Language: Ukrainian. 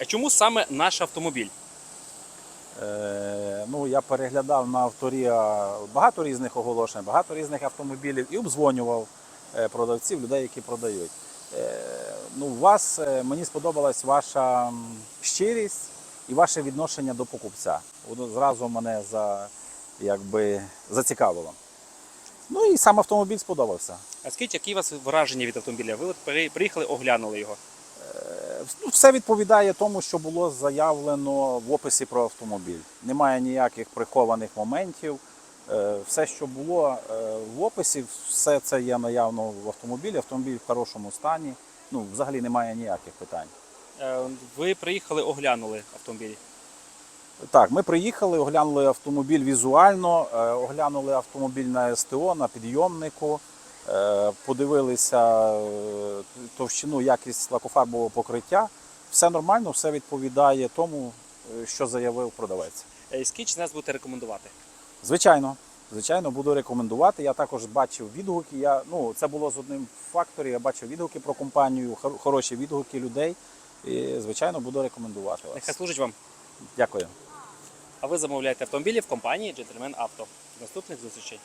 А чому саме наш автомобіль? Е, ну, я переглядав на авторія багато різних оголошень, багато різних автомобілів і обдзвонював е, продавців, людей, які продають. Е, ну, у вас е, мені сподобалась ваша щирість і ваше відношення до покупця. Воно зразу мене за, якби, зацікавило. Ну і сам автомобіль сподобався. А скажіть, які у вас враження від автомобіля? Ви от приїхали, оглянули його. Ну, Все відповідає тому, що було заявлено в описі про автомобіль. Немає ніяких прихованих моментів. Е, Все, що було е, в описі, все це є наявно в автомобілі. Автомобіль в хорошому стані. Ну, взагалі немає ніяких питань. Е, Ви приїхали, оглянули автомобіль. Так, ми приїхали, оглянули автомобіль візуально, оглянули автомобіль на СТО, на підйомнику, подивилися товщину, якість лакофарбового покриття. Все нормально, все відповідає тому, е, що заявив продавець. Е, чи нас будете рекомендувати? Звичайно, звичайно, буду рекомендувати. Я також бачив відгуки. Я, ну, це було з одним факторів. Я бачив відгуки про компанію, хороші відгуки людей. І, звичайно, буду рекомендувати Нехай вас. служить вам. Дякую. А ви замовляєте автомобілі в компанії Gentleman Auto. До наступних зустрічей.